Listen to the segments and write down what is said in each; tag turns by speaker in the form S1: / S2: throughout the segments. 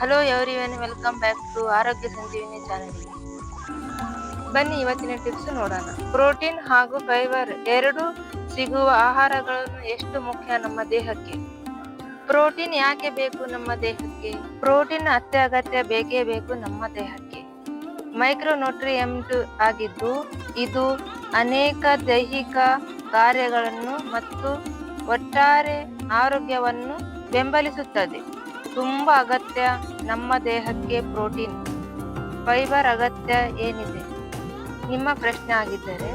S1: Hello everyone welcome back to Arogya Sanjeevini channel ಬನ್ನಿ, ಇವತ್ತಿನ tips ನೋಡೋಣ. ಪ್ರೋಟೀನ್ ಹಾಗೂ ಫೈಬರ್ ಎರಡು ಸಿಗುವ ಆಹಾರಗಳನ್ನು ಎಷ್ಟು ಮುಖ್ಯ ನಮ್ಮ ದೇಹಕ್ಕೆ? ಪ್ರೋಟೀನ್ ಯಾಕೆ ಬೇಕು ನಮ್ಮ ದೇಹಕ್ಕೆ? ಪ್ರೋಟೀನ್ ಅತ್ಯಗತ್ಯ ಬೇಕೇ ಬೇಕು ನಮ್ಮ ದೇಹಕ್ಕೆ? ಮೈಕ್ರೋನ್ಯೂಟ್ರಿಯಂಟ್ ಆಗಿದ್ದು, ಇದು ಅನೇಕ ದೈಹಿಕ ಕಾರ್ಯಗಳನ್ನು ಮತ್ತು ಒಟ್ಟಾರೆ ಆರೋಗ್ಯವನ್ನು ಬೆಂಬಲಿಸುತ್ತದೆ. ತುಂಬಾ ಅಗತ್ಯ ನಮ್ಮ ದೇಹಕ್ಕೆ ಪ್ರೋಟೀನ್, ಫೈಬರ್ ಅಗತ್ಯ ಏನಿದೆ? ನಿಮ್ಮ ಪ್ರಶ್ನೆ ಆಗಿದ್ದರೆ,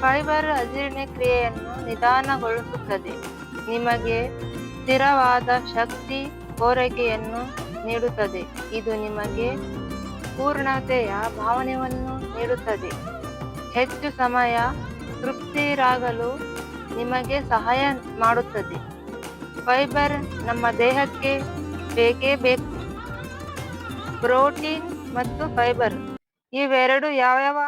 S1: ಫೈಬರ್ ಅಜೀರ್ಣ ಕ್ರಿಯೆಯನ್ನು ನಿಧಾನಗೊಳಿಸುತ್ತದೆ. ನಿಮಗೆ ಸ್ಥಿರವಾದ ಶಕ್ತಿ ಪೂರೈಕೆಯನ್ನು ನೀಡುತ್ತದೆ. ಇದು ನಿಮಗೆ ಪೂರ್ಣತೆಯ ಭಾವನೆಯನ್ನು ನೀಡುತ್ತದೆ. ಹೆಚ್ಚು ಸಮಯ ತೃಪ್ತಿರಾಗಲು ನಿಮಗೆ ಸಹಾಯ ಮಾಡುತ್ತದೆ. ಫೈಬರ್ ನಮ್ಮ ದೇಹಕ್ಕೆ ಬೇಕೇ ಬೇಕು? ಪ್ರೋಟೀನ್ ಮತ್ತು ಫೈಬರ್ ಇವೆರಡು ಯಾವ್ಯಾವ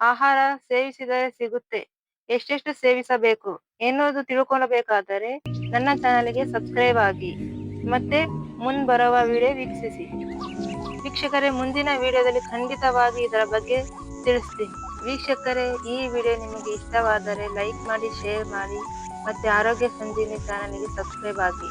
S1: ಆಹಾರ ಸೇವಿಸಿದರೆ ಸಿಗುತ್ತೆ? ಎಷ್ಟೆಷ್ಟು ಸೇವಿಸಬೇಕು? ಎನ್ನುವುದು ತಿಳ್ಕೊಳ್ಳಬೇಕಾದರೆ ನನ್ನ ಚಾನಲ್ಗೆ ಸಬ್ಸ್ಕ್ರೈಬ್ ಆಗಿ. ಮತ್ತೆ ಬರುವ ವಿಡಿಯೋ ವೀಕ್ಷಿಸಿ. ವೀಕ್ಷಕರೇ, ಮುಂದಿನ ವಿಡಿಯೋದಲ್ಲಿ ಖಂಡಿತವಾಗಿ ಇದರ ಬಗ್ಗೆ ತಿಳಿಸ್ತೀನಿ. ವೀಕ್ಷಕರೇ, ಈ ವಿಡಿಯೋ ನಿಮಗೆ ಇಷ್ಟವಾದರೆ ಲೈಕ್ ಮಾಡಿ ಶೇರ್ ಮಾಡಿ. ಮತ್ತೆ ಆರೋಗ್ಯ ಸಂಜೀವಿನಿ ಚಾನಲ್ಗೆ ಸಬ್ಸ್ಕ್ರೈಬ್ ಆಗಿ